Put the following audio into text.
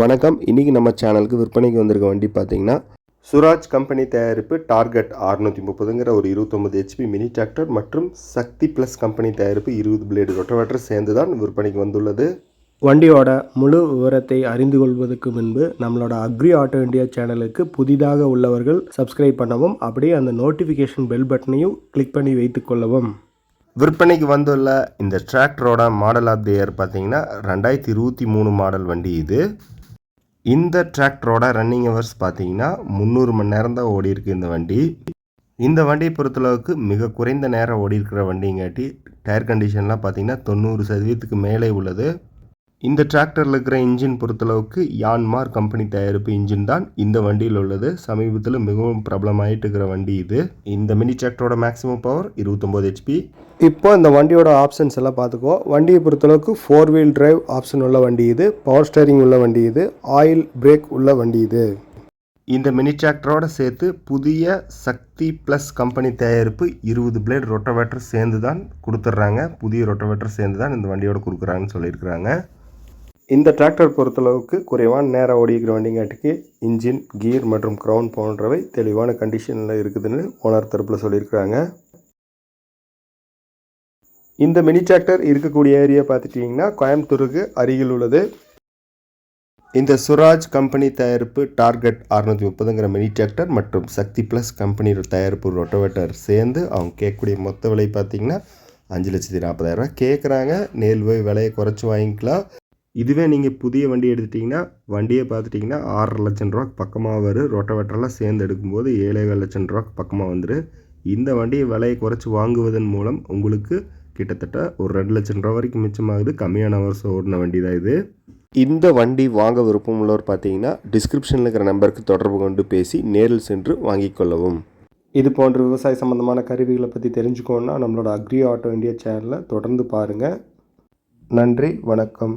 வணக்கம். இன்றைக்கி நம்ம சேனலுக்கு விற்பனைக்கு வந்திருக்க வண்டி பார்த்தீங்கன்னா சுராஜ் கம்பெனி தயாரிப்பு டார்கெட் 630 முப்பதுங்கிற ஒரு இருபத்தொம்பது ஹெச்பி மினி டிராக்டர் மற்றும் சக்தி ப்ளஸ் கம்பெனி தயாரிப்பு இருபது பிளேடு ரொட்டவேட்டர் சேர்ந்து தான் விற்பனைக்கு வந்துள்ளது. வண்டியோட முழு விவரத்தை அறிந்து கொள்வதற்கு முன்பு நம்மளோட அக்ரி ஆட்டோ இந்தியா சேனலுக்கு புதிதாக உள்ளவர்கள் சப்ஸ்கிரைப் பண்ணவும் அப்படியே அந்த நோட்டிஃபிகேஷன் பெல் பட்டனையும் கிளிக் பண்ணி வைத்துக்கொள்ளவும் விற்பனைக்கு வந்துள்ள இந்த டிராக்டரோட மாடல் ஆஃப் தி இயர் பார்த்தீங்கன்னா ரெண்டாயிரத்தி இருபத்தி மூணு மாடல் வண்டி இது. இந்த டிராக்டரோட ரன்னிங் ஹவர்ஸ் பார்த்தீங்கன்னா முந்நூறு மணி நேரம் தான் ஓடி இருக்கு இந்த வண்டி. இந்த வண்டியை பொறுத்தளவுக்கு மிக குறைந்த நேரம் ஓடி இருக்கிற வண்டிங்காட்டி டயர் கண்டிஷன்லாம் பார்த்தீங்கன்னா தொண்ணூறு சதவீதத்துக்கு மேலே உள்ளது. இந்த டிராக்டரில் இருக்கிற இன்ஜின் பொறுத்தளவுக்கு யான்மார் கம்பெனி தயாரிப்பு இன்ஜின் தான். இந்த வண்டியில் உள்ளது. சமீபத்தில் மிகவும் பிரபலமாயிட்டு இருக்கிற வண்டி இது. இந்த மினி டிராக்டரோட மேக்ஸிமம் பவர் இருபத்தொம்போது ஹெச்பி இப்போ இந்த வண்டியோட ஆப்ஷன்ஸ் எல்லாம் பார்த்துக்கோ. வண்டியை பொறுத்தளவுக்கு ஃபோர் வீல் டிரைவ் ஆப்ஷன் உள்ள வண்டி இது. பவர் ஸ்டேரிங் உள்ள வண்டி இது. ஆயில் பிரேக் உள்ள வண்டி இது. இந்த மினி டிராக்டரோட சேர்த்து புதிய சக்தி ப்ளஸ் கம்பெனி தயாரிப்பு இருபது பிளேட் ரொட்டவேட்டர் சேர்ந்து தான் கொடுத்துட்றாங்க. புதிய ரொட்டவேட்டர் சேர்ந்து தான் இந்த வண்டியோட கொடுக்குறாங்கன்னு சொல்லியிருக்கிறாங்க. இந்த டிராக்டர் பொறுத்தளவுக்கு குறைவான நேரம் ஓடிக்கிற வண்டிங்காட்டுக்கு இன்ஜின் கீர் மற்றும் க்ரௌன் போன்றவை தெளிவான கண்டிஷனில் இருக்குதுன்னு ஓனர் தரப்பில் சொல்லியிருக்கிறாங்க. இந்த மினி டிராக்டர் இருக்கக்கூடிய ஏரியா பார்த்துட்டிங்கன்னா கோயம்புத்தூருக்கு அருகில் உள்ளது. இந்த சுராஜ் கம்பெனி தயாரிப்பு டார்கெட் அறுநூற்றி முப்பதுங்கிற மினி டிராக்டர் மற்றும் சக்தி ப்ளஸ் கம்பெனி தயாரிப்பு ரொட்டோவேட்டர் சேர்ந்து அவங்க கேட்கக்கூடிய மொத்த விலை பார்த்திங்கன்னா அஞ்சு லட்சத்தி நாற்பதாயிரரூவா கேட்குறாங்க நேல் போய் விலையை குறைச்சி வாங்கிக்கலாம். இதுவே நீங்கள் புதிய வண்டி எடுத்துட்டிங்கன்னா வண்டியை பார்த்துட்டிங்கன்னா ஆறரை லட்சம் ரூபா பக்கமாக வரும். ரொட்டவேட்டர்லாம் சேர்ந்து எடுக்கும்போது ஏழேகால் லட்சம் ரூபாக்கு பக்கமாக வந்துடும் இந்த வண்டியை விலையை குறைச்சி வாங்குவதன் மூலம் உங்களுக்கு கிட்டத்தட்ட ஒரு ரெண்டு லட்சம் ரூபா வரைக்கும் மிச்சமாகுது. கம்மியான வருஷம் ஓடின வண்டி தான் இது. இந்த வண்டி வாங்க விருப்பம் உள்ளவர் பார்த்தீங்கன்னா டிஸ்கிரிப்ஷனில் இருக்கிற நம்பருக்கு தொடர்பு கொண்டு பேசி நேரில் சென்று வாங்கிக் கொள்ளவும். இது போன்ற விவசாய சம்பந்தமான கருவிகளை பற்றி தெரிஞ்சுக்கோன்னா நம்மளோட அக்ரி ஆட்டோ இந்தியா சேனலை தொடர்ந்து பாருங்கள் நன்றி வணக்கம்.